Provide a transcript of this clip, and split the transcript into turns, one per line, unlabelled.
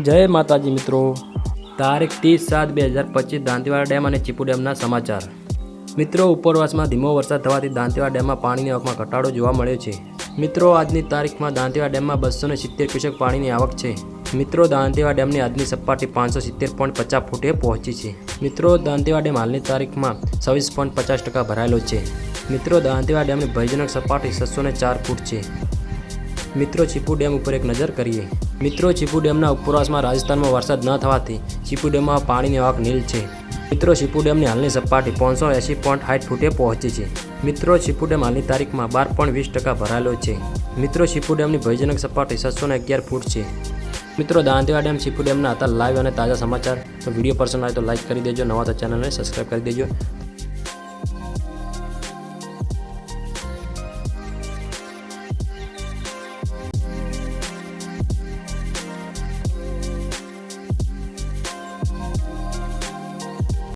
જય માતાજી મિત્રો. તારીખ ત્રીસ સાત બે હજાર પચીસ દાંતીવાડા ડેમ અને ચીપુ ડેમના સમાચાર. મિત્રો, ઉપરવાસમાં ધીમો વરસાદ થવાથી દાંતીવાડા ડેમમાં પાણીની આવકમાં ઘટાડો જોવા મળ્યો છે. મિત્રો, આજની તારીખમાં દાંતીવાડા ડેમમાં બસો ને સિત્તેર ક્યુસેક પાણીની આવક છે. મિત્રો, દાંતીવાડા ડેમની આજની સપાટી પાંચસો સિત્તેર પોઈન્ટ પચાસ ફૂટે પહોંચી છે. મિત્રો, દાંતીવાડા ડેમ હાલની તારીખમાં છવ્વીસ પોઈન્ટ પચાસ ટકા ભરાયેલો છે. મિત્રો, દાંતીવાડા ડેમની ભયજનક સપાટી છસો ને ચાર ફૂટ છે. મિત્રો, ચીપુ ડેમ ઉપર એક નજર કરીએ. મિત્રો, ચીપુ ડેમના ઉપરવાસમાં રાજસ્થાનમાં વરસાદ ન થવાથી ચીપુ ડેમમાં પાણીની આવક નીલ છે. મિત્રો, ચીપુ ડેમની હાલની સપાટી પાંચસો એંસી પોઈન્ટ સાઠ ફૂટે પહોંચી છે. મિત્રો, ચીપુ ડેમ હાલની તારીખમાં બાર પોઈન્ટ વીસ ટકા ભરાયેલો છે. મિત્રો, ચીપુ ડેમની ભયજનક સપાટી છસો અગિયાર ફૂટ છે. મિત્રો દાંતીવા ડેમ ચીપુ ડેમના હતા લાઈવ અને તાજા સમાચાર. તો વીડિયો પસંદ આવે તો લાઈક કરી દેજો, નવા તો ચેનલને સબસ્ક્રાઈબ કરી દેજો.